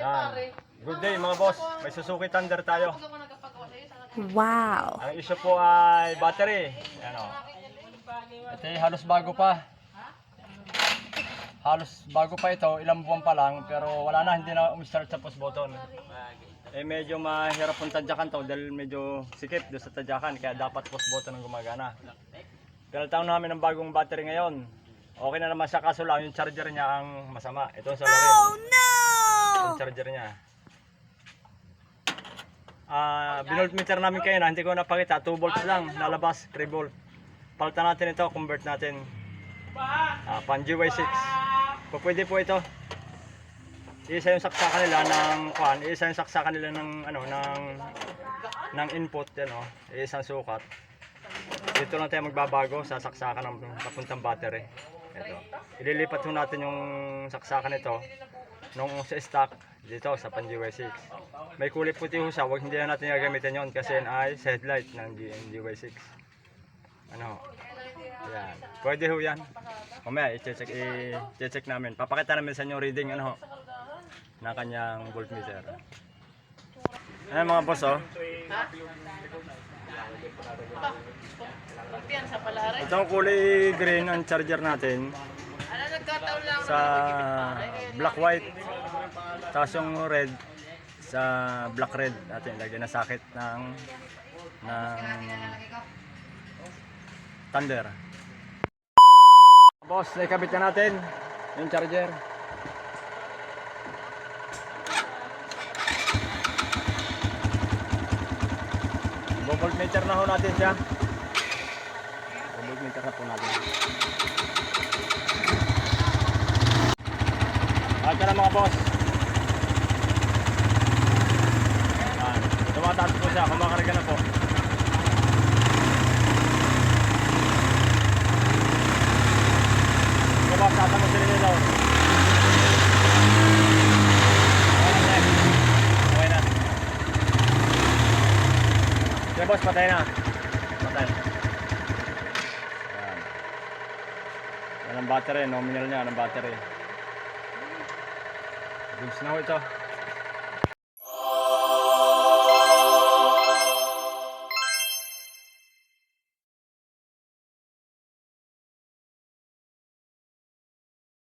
Yan. Good day mga boss. May Suzuki Thunder tayo. Wow. Ang issue po ay battery. Yan o. Ito ay halos bago pa. Halos bago pa ito, ilang buwan pa lang, pero wala na, hindi na umistart sa push button. Eh medyo mahirap pong tadyakan to dahil medyo sikip doon sa tadyakan, kaya dapat push button ang gumagana. Pinaltaw namin ng bagong battery ngayon. Okay na naman siya, kaso lang yung charger niya ang masama. Ito sa. Oh no! Yung charger niya. Ah, binolt meter namin kayo na, hindi ko napakita. 2 volts lang, lalabas, 3 volt. Palitan natin ito, convert natin. Ah, pan GY6. Po pwede po ito. Isa yung saksakan nila ng kuan, isa yung saksakan nila ng ano ng ng input yan oh, isang sukat. Dito lang tayo magbabago sa saksakan ng papuntang battery. Ito. Ililipat ho natin yung saksakan nito nung sa stock dito sa pan GY6. May kulay puti ho siya, wag hindi na natin gagamitin yon kasi yan ay sa headlight ng GY6. Ano? Ayan. Pwede ho yan. Mamaya i-check, i-check namin. Papakita namin sa inyo reading ano ho, na kanyang voltmeter. Ayan mga boss oh. Ito ang kulay green ang charger natin sa black white. Tapos yung red sa black red natin lagyan na sakit ng ng thunder. Boss, ikabit na natin yung charger. Voltmeter na ho natin siya. Voltmeter na po natin. At na mga boss. Yan. Tumataas po siya, kumakarga na po. Ito tasa mo sila nila. Okay na. Okay boss, patay na. Patay. Yan. Yan ang battery, nominal niya, ang battery. Goods na ho ito.